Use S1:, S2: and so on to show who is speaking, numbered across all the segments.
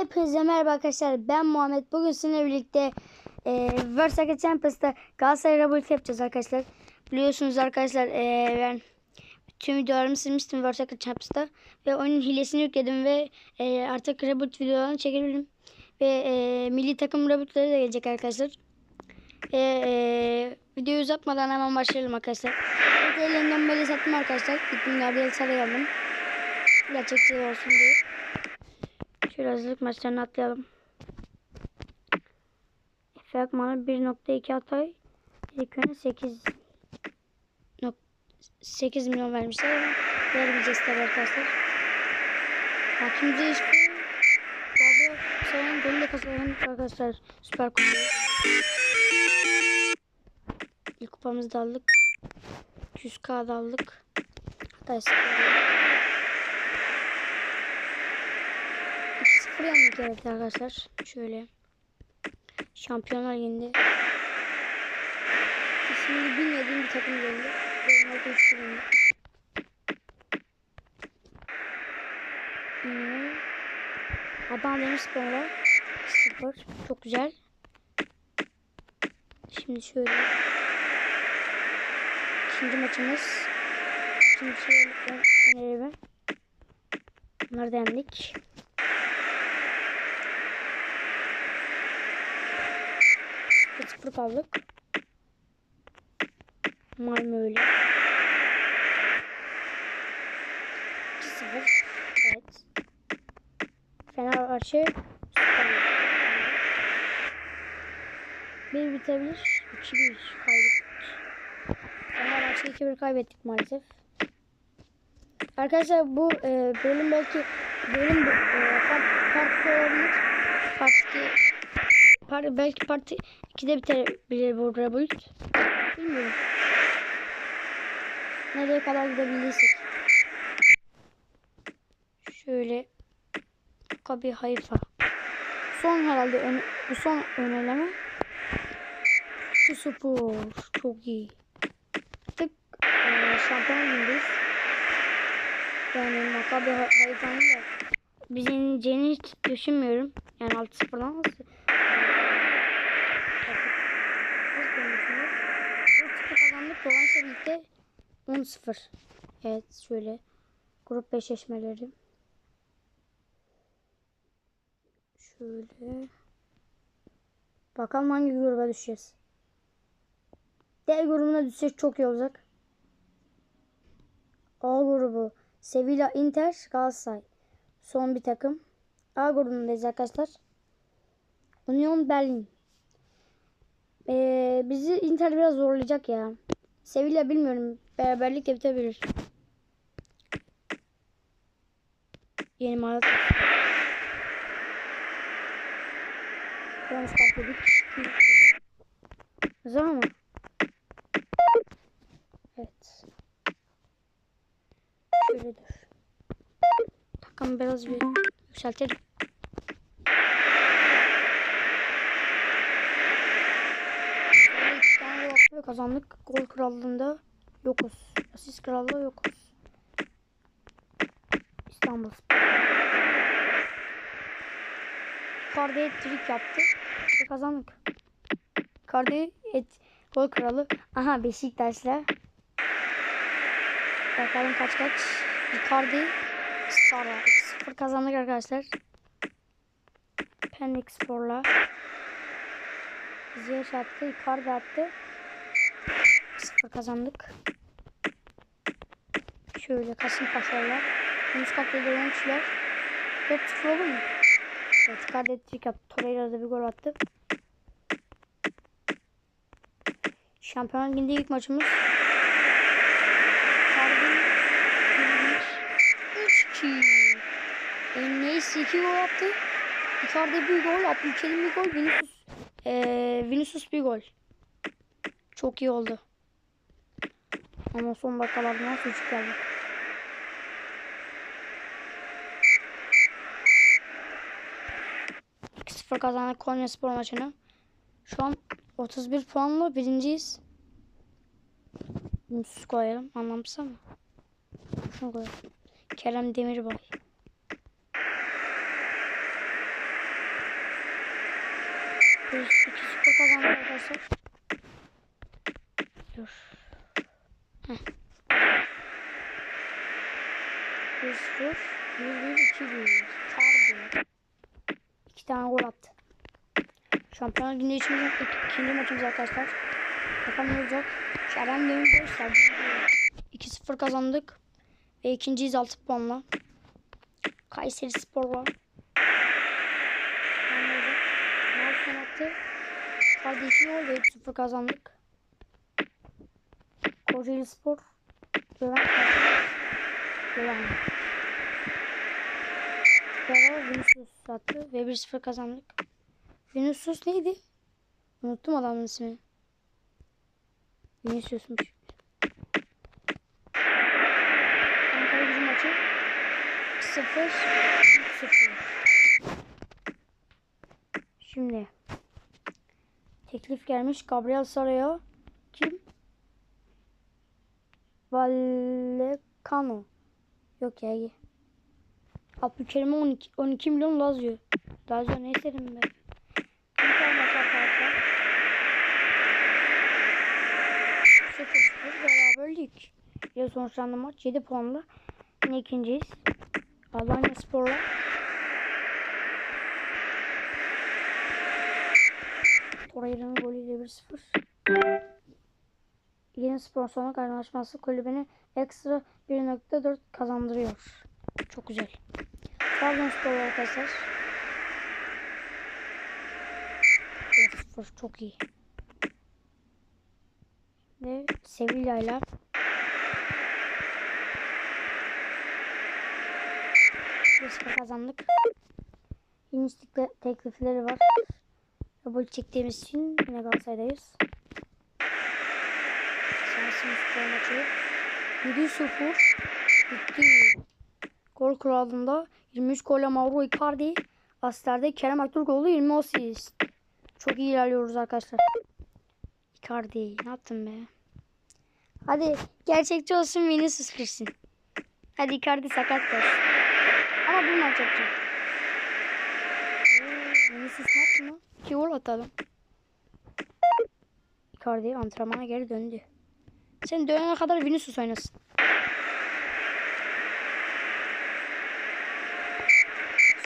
S1: Hepinize merhaba arkadaşlar. Ben Muhammed. Bugün sizinle birlikte e, Versace Champions'ta Galatasaray Republic yapacağız arkadaşlar. Biliyorsunuz arkadaşlar e, ben tüm videolarımı silmiştim Versace Champions'ta. Ve oyunun hilesini yükledim ve e, artık Republic videolarını çekebilirim. Ve e, milli takım Republic'leri de gelecek arkadaşlar. Ve e, videoyu uzatmadan hemen başlayalım arkadaşlar. Elimden böyle sattım arkadaşlar. Gittim Gabriel Sarı'yı aldım. Gerçekçi olsun diye. Şöyle hazırlık maçlarını atlayalım. Efe Akman'a 1.2 Hatay. İlk önce 8 nok 8 milyon vermişler ama verebileceğiz tabii arkadaşlar. Hakim Zeyşko Gabriel Sayın golü de kazanan arkadaşlar Süper Kupa. İlk kupamızı da aldık. 100k da aldık. Hatay Spor'da. 2-0 yendik evet arkadaşlar. Şöyle. Şampiyonlar Ligi'nde. İsmini bilmediğim bir takım geldi. Orada 3 yendi. Yine. Adana Demirspor'a 0. Çok güzel. Şimdi şöyle. İkinci maçımız. Şöyle önerimi. Bunları da yendik. Sıfır kaldık. Malmö öyle. 2-0. Evet. Fenerbahçe bir bitebilir. 2-1 kaybettik. Fenerbahçe 2-1 kaybettik maalesef. Arkadaşlar bu e, bölüm belki bölüm e, part, part olabilir. Part 2 Part, belki part 2'de bitebilir bu Revolt. Bilmiyorum. Nereye kadar gidebildiysek. Şöyle Kabi Hayfa. Son herhalde bu son öneleme. Şu spor çok iyi. Tık e, şampiyon gündeyiz. Yani Maccabi Hayfa'nın da bizi yeneceğini düşünmüyorum. Yani 6-0'dan nasıl? Kazandık. Rovanşla birlikte 10-0. Evet şöyle. Grup 5 eşmeleri. Şöyle. Bakalım hangi gruba düşeceğiz. D grubuna düşsek çok iyi olacak. A grubu. Sevilla, Inter, Galatasaray. Son bir takım. A grubundayız arkadaşlar. Union Berlin. Ee, bizi Inter biraz zorlayacak ya. Sevilla bilmiyorum. Beraberlik de bitebilir. Yeni mağaza. Yanlış ettik. Zaman mı? Evet. Şöyle dur. Takım biraz bir yükseltelim. Ve kazandık. Gol krallığında yokuz. Asist krallığı yokuz. İstanbul. Icardi trik yaptı ve kazandık. Icardi et gol kralı. Aha Beşiktaş'la. Bakalım kaç kaç. Icardi Sara 0 kazandık arkadaşlar. Pendik Spor'la. Ziyech attı. Icardi attı. 0 kazandık. Şöyle Kasımpaşa'yla. Muscat'la da oyuncular. 4-0 olur mu? Evet, Kadetrik yaptı. Torreira bir gol attı. Şampiyon Ligi'nde ilk maçımız. Harbin 3-2. Enes 2 gol attı. Icardi bir gol, Abdülkerim bir gol, Vinicius, ee, Vinicius bir gol. Çok iyi oldu. Ama son dakikalarda nasıl üç geldi. sıfır kazandık Konya Spor maçını. Şu an 31 puanla birinciyiz. Mutsuz koyalım. Anlamsız ama. Şunu koyalım. Kerem Demirbay. Biz 2-0 kazandık arkadaşlar. Dur. Heh. 1-0. 1-1-2-1. Kardı. İki tane gol attı. Şampiyonlar Ligi'nde içimizin ikinci maçımız arkadaşlar. Bakalım ne olacak. Kerem Demirbaş 2-0 kazandık. Ve ikinciyiz 6 puanla. Kayseri Spor'la. Ne olacak? Ne attı? 2 gol ve 3-0 kazandık. Kocaeli Spor. Kayseri. Levent. Beraber Vinicius attı ve 1-0 kazandık. Vinicius neydi? Unuttum adamın ismini. Vinicius'muş. Ankara gücü maçı 0 0 Şimdi teklif gelmiş Gabriel Saraya kim? Vallecano yok ya. Abdülkerim'e 12, 12 milyon Lazio. Lazio ne istedim ben? Bir tane maç arkadaşlar. 0-0 beraberlik. Ya sonuçlandı maç 7 puanla. Yine ikinciyiz. Alanya Spor'la. Torreira'nın golüyle 1-0. Yeni sponsorluk anlaşması kulübüne ekstra 1.4 kazandırıyor. Çok güzel. Trabzonspor arkadaşlar. 1-0 çok iyi. Ve Sevilla ile kazandık. Yeni teklifleri var. Kabul çektiğimiz için yine Galatasaray'dayız. Samsun Spor maçı 7-0 bitti. Gol kralında 23 golle Mauro Icardi. Asisterde Kerem Aktürkoğlu 20 asist. Çok iyi ilerliyoruz arkadaşlar. Icardi ne yaptın be? Hadi gerçekçi olsun Vinicius girsin. Hadi Icardi sakat kalsın. Ama bu maç yapacak. Vinicius ne yaptı lan? İki gol atalım. Icardi antrenmana geri döndü. Sen dönene kadar Vinicius oynasın.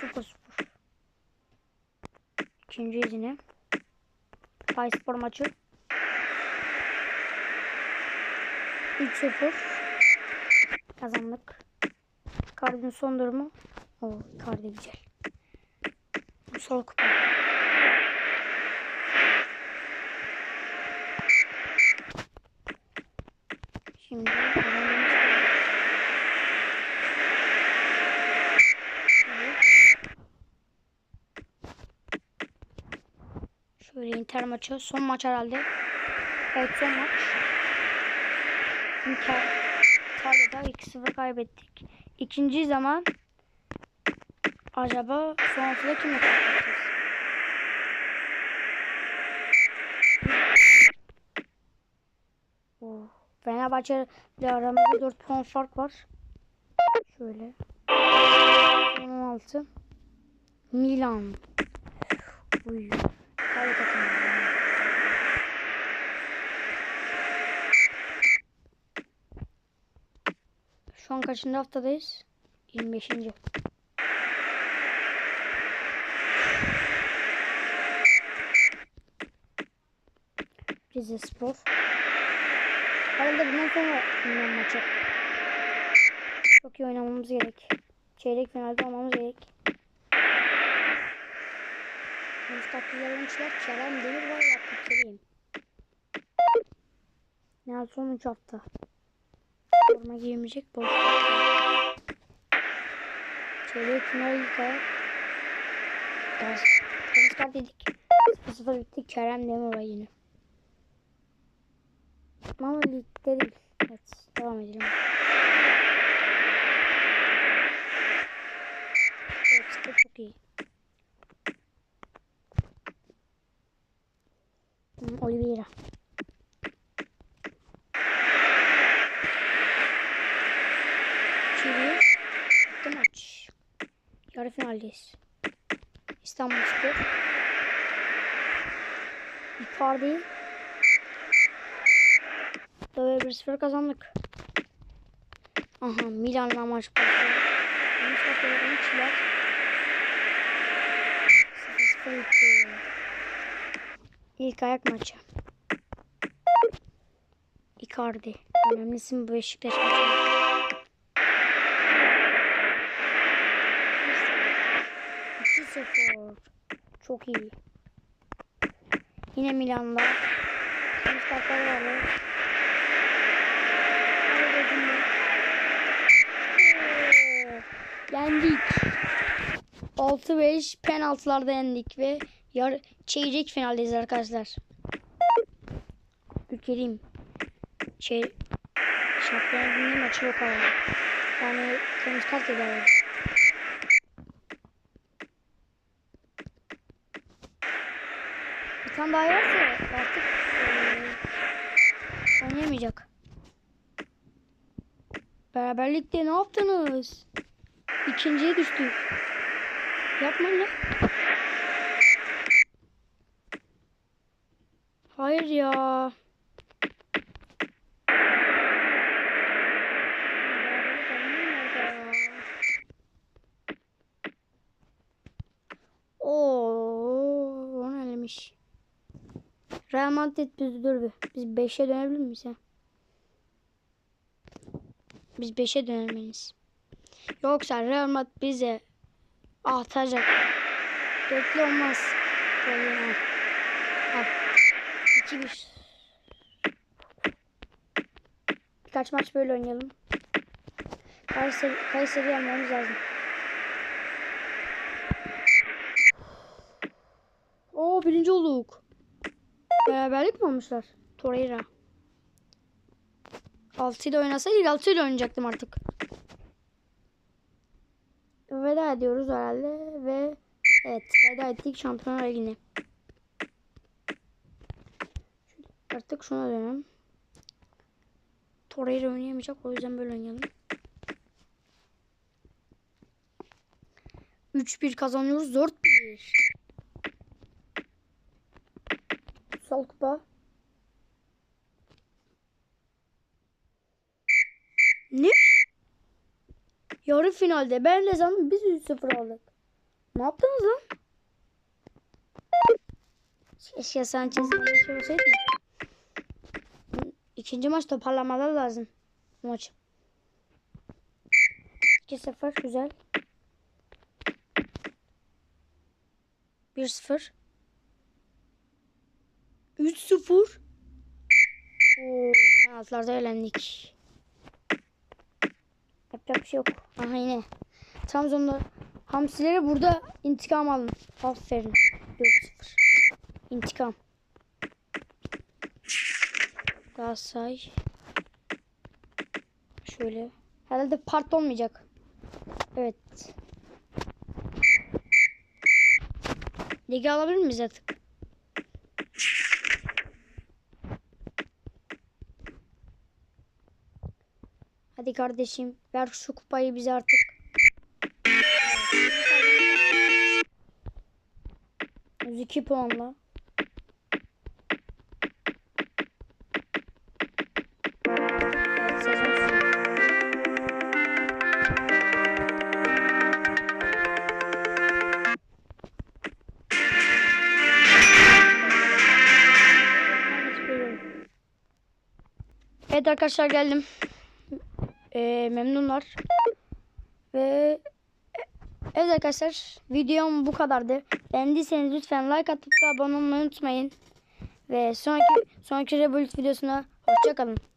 S1: Super super. İkinci izine. Pay spor maçı. 3-0. Kazandık. Icardi'nin son durumu. Oo, Icardi güzel. Bu sol kupa. Şimdi Şöyle Inter maçı. Son maç herhalde. Evet son maç. Inter İtalya'da 2-0 kaybettik. İkinci zaman acaba son haftada kimle Fenerbahçe ile aramızda 4 puan fark var. Şöyle. Son 16. Milan. Uy. İtalya takımı. Şu an kaçıncı haftadayız? 25. Rize Spor. Herhalde bundan sonra Milan maçı. Çok iyi oynamamız gerek. Çeyrek finalde olmamız gerek. Mustafa'ların oyuncular Kerem Demir var Abdülkerim. Yani son 3 hafta. Forma giymeyecek boş. Çeyrek final. Temiz kart dedik. 0-0 bitti. Kerem Demir var yine. Ama ligde değil. Evet devam edelim. Evet çok iyi. Oliveira. Çivi. Bitti maç. Yarı finaldeyiz. İstanbul Spor. Icardi. Böyle 1-0 kazandık. Aha Milan'la maç başlıyor. Maç başlıyor. Maçlar. 0-0 bitti. İlk ayak maçı. Icardi. Önemlisi bu Beşiktaş maçı. 2-0. Çok iyi. Yine Milan'da. Temiz kartlar var. Hadi dedim ben. Oo, Yendik. 6-5 penaltılarda yendik ve yar çeyrek finaldeyiz arkadaşlar. Ülkeliyim. Şey Şampiyonlar Ligi maçı yok abi. Yani temiz kart eder. Bir tane daha yerse artık eee, oynayamayacak. Beraberlikte ne yaptınız? İkinciye düştük. Yapmayın ya. Hayır ya. Oo, onu elemiş. Real Madrid bizi dur. Biz 5'e dönebilir miyiz ya? Biz 5'e dönemeyiz. Yoksa Real Madrid bize atacak. Dörtlü olmaz. Al. 2-1. Birkaç maç böyle oynayalım. Kayseri, Kayseri yenmemiz lazım. Oo birinci olduk. Beraberlik mi olmuşlar? Torreira. 6 ile oynasaydık 6 ile oynayacaktım artık. Veda ediyoruz herhalde ve evet veda ettik Şampiyonlar Ligi'ne. Artık şuna dönelim. Torreira oynayamayacak o yüzden böyle oynayalım. 3-1 kazanıyoruz 4-1. Sol kupa. Ne? Yarı finalde ben de sandım biz 3-0 aldık. Ne yaptınız lan? Keşke Sanchez şey olsaydı. İkinci maç toparlamalar lazım. Maç. 2-0 güzel. 1-0. 3-0. Oo, penaltılarda elendik. Yapacak bir şey yok. Aha yine. Trabzon'da Hamsileri burada intikam alın. Aferin. 4-0. İntikam. Say. Şöyle. Herhalde part olmayacak. Evet. Ligi alabilir miyiz artık? Hadi kardeşim ver şu kupayı bize artık. 102 puanla. Evet arkadaşlar geldim. Ee, memnunlar. Ve evet arkadaşlar videom bu kadardı. Beğendiyseniz lütfen like atıp abone olmayı unutmayın. Ve sonraki sonraki Revolut videosuna hoşçakalın.